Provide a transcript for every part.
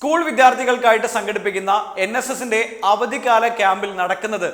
School വിദ്യാർത്ഥികൾക്കായിട്ട് സംഘടിപ്പിക്കുന്ന N S എസിന്റെ അവധിക്കാല ക്യാമ്പിൽ നടക്കുന്നത്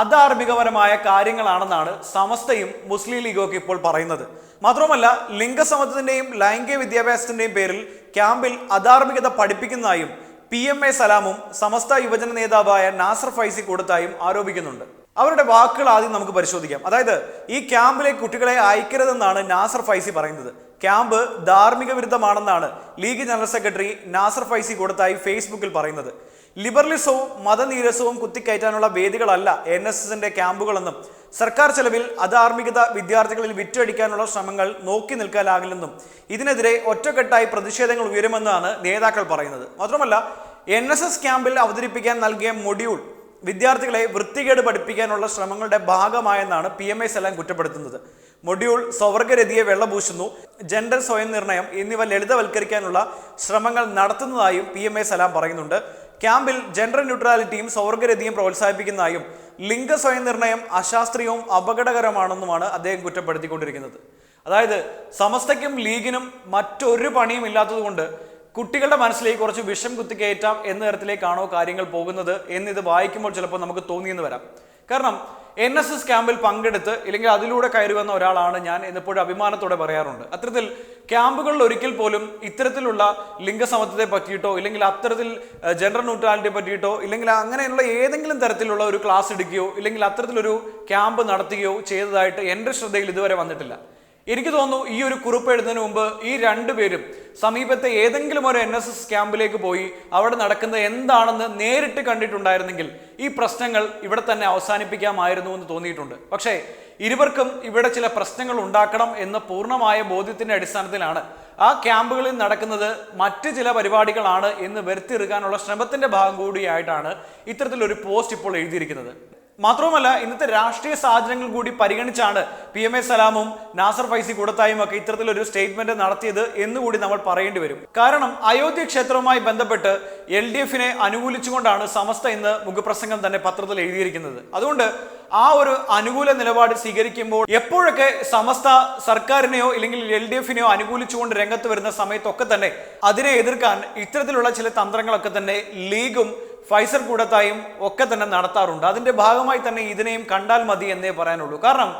അധാർമികപരമായ കാര്യങ്ങളാണെന്നാണ് സമസ്തയും മുസ്ലിം ലീഗും ഇപ്പോൾ പറയുന്നത്. മാത്രമല്ല ലിംഗസമത്വത്തിന്റെയും ലൈംഗിക വിദ്യാഭ്യാസത്തിന്റെയും പേരിൽ ക്യാമ്പിൽ അധാർമികത പഠിപ്പിക്കുന്നതായും പി എം എ സലാമും സമസ്ത യുവജന നേതാവായ നാസർ ഫൈസി കൊടുത്തായും ആരോപിക്കുന്നുണ്ട്. അവരുടെ വാക്കുകൾ ആദ്യം നമുക്ക് പരിശോധിക്കാം. അതായത് ഈ ക്യാമ്പിലെ കുട്ടികളെ അയക്കരുതെന്നാണ് നാസർ ഫൈസി പറയുന്നത്. ക്യാമ്പ് ധാർമ്മിക വിരുദ്ധമാണെന്നാണ് League general secretary Nasar Faizy കൊടുത്തായി ഫേസ്ബുക്കിൽ പറയുന്നത്. ലിബറലിസവും മതനീരസവും കുത്തിക്കയറ്റാനുള്ള വേദികളല്ല എൻ എസ് എസിന്റെ ക്യാമ്പുകളെന്നും സർക്കാർ ചെലവിൽ അധാർമികത വിദ്യാർത്ഥികളിൽ വിറ്റഴിക്കാനുള്ള ശ്രമങ്ങൾ നോക്കി നിൽക്കാനാകില്ലെന്നും ഇതിനെതിരെ ഒറ്റക്കെട്ടായി പ്രതിഷേധങ്ങൾ ഉയരുമെന്നാണ് നേതാക്കൾ പറയുന്നത്. മാത്രമല്ല എൻ എസ് എസ് ക്യാമ്പിൽ അവതരിപ്പിക്കാൻ നൽകിയ മൊഡ്യൂൾ വിദ്യാർത്ഥികളെ വൃത്തികേട് പഠിപ്പിക്കാനുള്ള ശ്രമങ്ങളുടെ ഭാഗമായെന്നാണ് പി എം എസ് എല്ലാം കുറ്റപ്പെടുത്തുന്നത്. മൊഡ്യൂൾ സ്വവർഗരതിയെ വെള്ളപൂശുന്നു ജെൻഡർ സ്വയം നിർണയം എന്നിവ ലളിതവൽക്കരിക്കാനുള്ള ശ്രമങ്ങൾ നടത്തുന്നതായും പി എം എ സലാം പറയുന്നുണ്ട്. ക്യാമ്പിൽ ജെൻഡർ ന്യൂട്രാലിറ്റിയും സ്വവർഗരതിയും പ്രോത്സാഹിപ്പിക്കുന്നതായും ലിംഗ സ്വയം നിർണയം അശാസ്ത്രീയവും അപകടകരമാണെന്നുമാണ് അദ്ദേഹം കുറ്റപ്പെടുത്തിക്കൊണ്ടിരിക്കുന്നത്. അതായത് സമസ്തയ്ക്കും ലീഗിനും മറ്റൊരു പണിയും ഇല്ലാത്തതുകൊണ്ട് കുട്ടികളുടെ മനസ്സിലേക്ക് കുറച്ച് വിഷം കുത്തിക്കയറ്റാം എന്ന തരത്തിലേക്കാണോ കാര്യങ്ങൾ പോകുന്നത് എന്നിത് വായിക്കുമ്പോൾ ചിലപ്പോൾ നമുക്ക് തോന്നിയെന്ന് വരാം. കാരണം എൻ എസ് എസ് ക്യാമ്പിൽ പങ്കെടുത്ത് ഇല്ലെങ്കിൽ അതിലൂടെ കയറി വന്ന ഒരാളാണ് ഞാൻ എന്നെപ്പോഴും അഭിമാനത്തോടെ പറയാറുണ്ട്. അത്തരത്തിൽ ക്യാമ്പുകളിൽ ഒരിക്കൽ പോലും ഇത്തരത്തിലുള്ള ലിംഗസമത്വത്തെ പറ്റിയിട്ടോ ഇല്ലെങ്കിൽ അത്തരത്തിൽ ജെൻഡർ ന്യൂട്രാലിറ്റിയെ പറ്റിയിട്ടോ ഇല്ലെങ്കിൽ അങ്ങനെയുള്ള ഏതെങ്കിലും തരത്തിലുള്ള ഒരു ക്ലാസ് എടുക്കുകയോ ഇല്ലെങ്കിൽ അത്തരത്തിലൊരു ക്യാമ്പ് നടത്തുകയോ ചെയ്തതായിട്ട് എന്റെ ശ്രദ്ധയിൽ ഇതുവരെ വന്നിട്ടില്ല. എനിക്ക് തോന്നുന്നു ഈ ഒരു കുറിപ്പ് എഴുതുന്നതിന് മുമ്പ് ഈ രണ്ടുപേരും സമീപത്തെ ഏതെങ്കിലും ഒരു എൻ എസ് എസ് ക്യാമ്പിലേക്ക് പോയി അവിടെ നടക്കുന്നത് എന്താണെന്ന് നേരിട്ട് കണ്ടിട്ടുണ്ടായിരുന്നെങ്കിൽ ഈ പ്രശ്നങ്ങൾ ഇവിടെ തന്നെ അവസാനിപ്പിക്കാമായിരുന്നു എന്ന് തോന്നിയിട്ടുണ്ട്. പക്ഷേ ഇരുവർക്കും ഇവിടെ ചില പ്രശ്നങ്ങൾ ഉണ്ടാക്കണം എന്ന പൂർണമായ ബോധ്യത്തിന്റെ അടിസ്ഥാനത്തിലാണ് ആ ക്യാമ്പുകളിൽ നടക്കുന്നത് മറ്റ് ചില പരിപാടികളാണ് എന്ന് വരുത്തിയെടുക്കാനുള്ള ശ്രമത്തിന്റെ ഭാഗം കൂടിയായിട്ടാണ് ഇത്തരത്തിലൊരു പോസ്റ്റ് ഇപ്പോൾ എഴുതിയിരിക്കുന്നത്. മാത്രവുമല്ല ഇന്നത്തെ രാഷ്ട്രീയ സാഹചര്യങ്ങൾ കൂടി പരിഗണിച്ചാണ് പി എം എ സലാമും നാസർ ഫൈസി കൂടത്തായും ഒക്കെ ഇത്തരത്തിലൊരു സ്റ്റേറ്റ്മെന്റ് നടത്തിയത് എന്നുകൂടി നമ്മൾ പറയേണ്ടി വരും. കാരണം അയോധ്യ ക്ഷേത്രവുമായി ബന്ധപ്പെട്ട് എൽ ഡി എഫിനെ അനുകൂലിച്ചുകൊണ്ടാണ് സമസ്ത ഇന്ന് മുഖപ്രസംഗം തന്നെ പത്രത്തിൽ എഴുതിയിരിക്കുന്നത്. അതുകൊണ്ട് ആ ഒരു അനുകൂല നിലപാട് സ്വീകരിക്കുമ്പോൾ എപ്പോഴൊക്കെ സമസ്ത സർക്കാരിനെയോ ഇല്ലെങ്കിൽ എൽ ഡി എഫിനെയോ അനുകൂലിച്ചുകൊണ്ട് രംഗത്ത് വരുന്ന സമയത്തൊക്കെ തന്നെ അതിനെ എതിർക്കാൻ ഇത്തരത്തിലുള്ള ചില തന്ത്രങ്ങളൊക്കെ തന്നെ ലീഗും ഫൈസർ കൂടത്തായും ഒക്കെ തന്നെ നടത്താറുണ്ട്. അതിന്റെ ഭാഗമായി തന്നെ ഇതിനെയും കണ്ടാൽ മതി എന്നേ പറയാനുള്ളൂ. കാരണം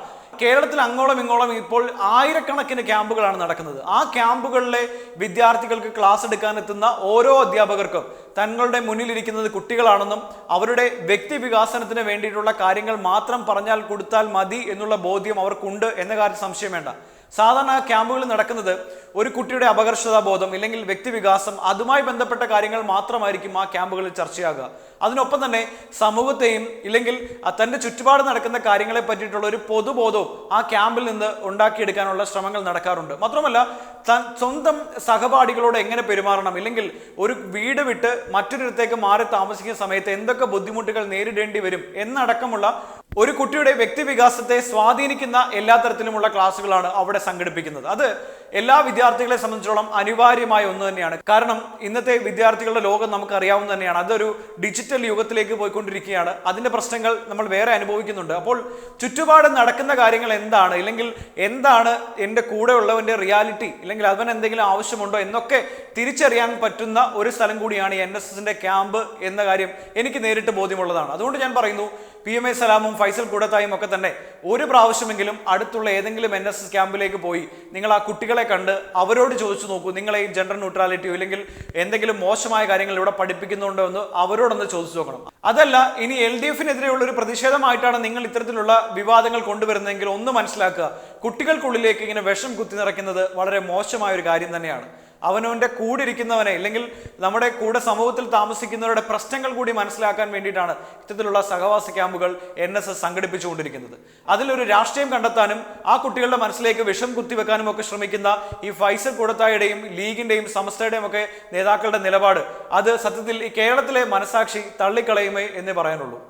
കേരളത്തിൽ അങ്ങോളം ഇങ്ങോളം ഇപ്പോൾ ആയിരക്കണക്കിന് ക്യാമ്പുകളാണ് നടക്കുന്നത്. ആ ക്യാമ്പുകളിലെ വിദ്യാർത്ഥികൾക്ക് ക്ലാസ് എടുക്കാൻ എത്തുന്ന ഓരോ അധ്യാപകർക്കും തങ്ങളുടെ മുന്നിലിരിക്കുന്നത് കുട്ടികളാണെന്നും അവരുടെ വ്യക്തി വികാസനത്തിന് വേണ്ടിയിട്ടുള്ള കാര്യങ്ങൾ മാത്രം പറഞ്ഞാൽ കൊടുത്താൽ മതി എന്നുള്ള ബോധ്യം അവർക്കുണ്ട് എന്ന കാര്യം സംശയം വേണ്ട. സാധാരണ ക്യാമ്പുകളിൽ നടക്കുന്നത് ഒരു കുട്ടിയുടെ അപകർഷതാ ബോധം ഇല്ലെങ്കിൽ വ്യക്തിവികാസം അതുമായി ബന്ധപ്പെട്ട കാര്യങ്ങൾ മാത്രമായിരിക്കും ആ ക്യാമ്പുകളിൽ ചർച്ചയാകുക. അതിനൊപ്പം തന്നെ സമൂഹത്തെയും ഇല്ലെങ്കിൽ തന്റെ ചുറ്റുപാട് നടക്കുന്ന കാര്യങ്ങളെ പറ്റിയിട്ടുള്ള ഒരു പൊതുബോധവും ആ ക്യാമ്പിൽ നിന്ന് ഉണ്ടാക്കിയെടുക്കാനുള്ള ശ്രമങ്ങൾ നടക്കാറുണ്ട്. മാത്രമല്ല സ്വന്തം സഹപാഠികളോട് എങ്ങനെ പെരുമാറണം? ഇല്ലെങ്കിൽ ഒരു വീട് വിട്ട് മറ്റൊരിടത്തേക്ക് മാറി താമസിക്കുന്ന സമയത്ത് എന്തൊക്കെ ബുദ്ധിമുട്ടുകൾ നേരിടേണ്ടി വരും എന്നടക്കമുള്ള ഒരു കുട്ടിയുടെ വ്യക്തി വികാസത്തെ സ്വാധീനിക്കുന്ന എല്ലാ തരത്തിലുമുള്ള ക്ലാസ്സുകളാണ് അവിടെ സംഘടിപ്പിക്കുന്നത്. അത് എല്ലാ വിദ്യാർത്ഥികളെ സംബന്ധിച്ചോളം അനിവാര്യമായ ഒന്ന് തന്നെയാണ്. കാരണം ഇന്നത്തെ വിദ്യാർത്ഥികളുടെ ലോകം നമുക്ക് അറിയാവുന്ന തന്നെയാണ്. അതൊരു ഡിജിറ്റൽ യുഗത്തിലേക്ക് പോയിക്കൊണ്ടിരിക്കുകയാണ്. അതിന്റെ പ്രശ്നങ്ങൾ നമ്മൾ വേറെ അനുഭവിക്കുന്നുണ്ട്. അപ്പോൾ ചുറ്റുപാട് നടക്കുന്ന കാര്യങ്ങൾ എന്താണ്? ഇല്ലെങ്കിൽ എന്താണ് എന്റെ കൂടെ ഉള്ളവന്റെ റിയാലിറ്റി? ഇല്ലെങ്കിൽ അവൻ എന്തെങ്കിലും ആവശ്യമുണ്ടോ? എന്നൊക്കെ തിരിച്ചറിയാൻ പറ്റുന്ന ഒരു സ്ഥലം കൂടിയാണ് എൻ എസ് ക്യാമ്പ് എന്ന കാര്യം എനിക്ക് നേരിട്ട് ബോധ്യമുള്ളതാണ്. അതുകൊണ്ട് ഞാൻ പറയുന്നു പി എം എ സലാമും ഫൈസൽ കൂടത്തായും ഒക്കെ തന്നെ ഒരു പ്രാവശ്യമെങ്കിലും അടുത്തുള്ള ഏതെങ്കിലും എൻ എസ് എസ് ക്യാമ്പിലേക്ക് പോയി നിങ്ങൾ ആ കുട്ടികളെ കണ്ട് അവരോട് ചോദിച്ചു നോക്കൂ നിങ്ങളെ ഈ ജെൻഡർ ന്യൂട്രാലിറ്റിയോ ഇല്ലെങ്കിൽ എന്തെങ്കിലും മോശമായ കാര്യങ്ങൾ ഇവിടെ പഠിപ്പിക്കുന്നുണ്ടോ എന്ന് അവരോടൊന്ന് ചോദിച്ചു നോക്കണം. അതല്ല ഇനി എൽ ഡി എഫിനെതിരെയുള്ള ഒരു പ്രതിഷേധമായിട്ടാണ് നിങ്ങൾ ഇത്തരത്തിലുള്ള വിവാദങ്ങൾ കൊണ്ടുവരുന്നതെങ്കിൽ ഒന്ന് മനസ്സിലാക്കുക കുട്ടികൾക്കുള്ളിലേക്ക് ഇങ്ങനെ വിഷം കുത്തി നിറയ്ക്കുന്നത് വളരെ മോശമായ ഒരു കാര്യം തന്നെയാണ്. അവനവന്റെ കൂടെ ഇരിക്കുന്നവനെ അല്ലെങ്കിൽ നമ്മുടെ കൂടെ സമൂഹത്തിൽ താമസിക്കുന്നവരുടെ പ്രശ്നങ്ങൾ കൂടി മനസ്സിലാക്കാൻ വേണ്ടിയിട്ടാണ് ഇത്തരത്തിലുള്ള സഹവാസ ക്യാമ്പുകൾ എൻ എസ് എസ് സംഘടിപ്പിച്ചുകൊണ്ടിരിക്കുന്നത്. അതിലൊരു രാഷ്ട്രീയം കണ്ടെത്താനും ആ കുട്ടികളുടെ മനസ്സിലേക്ക് വിഷം കുത്തിവെക്കാനും ഒക്കെ ശ്രമിക്കുന്ന ഈ ഫൈസൽ കൂടത്തായുടെയും ലീഗിന്റെയും സമസ്തയുടെയും ഒക്കെ നേതാക്കളുടെ നിലപാട് അത് സത്യത്തിൽ ഈ കേരളത്തിലെ മനസാക്ഷി തള്ളിക്കളയുമേ എന്നേ പറയാനുള്ളൂ.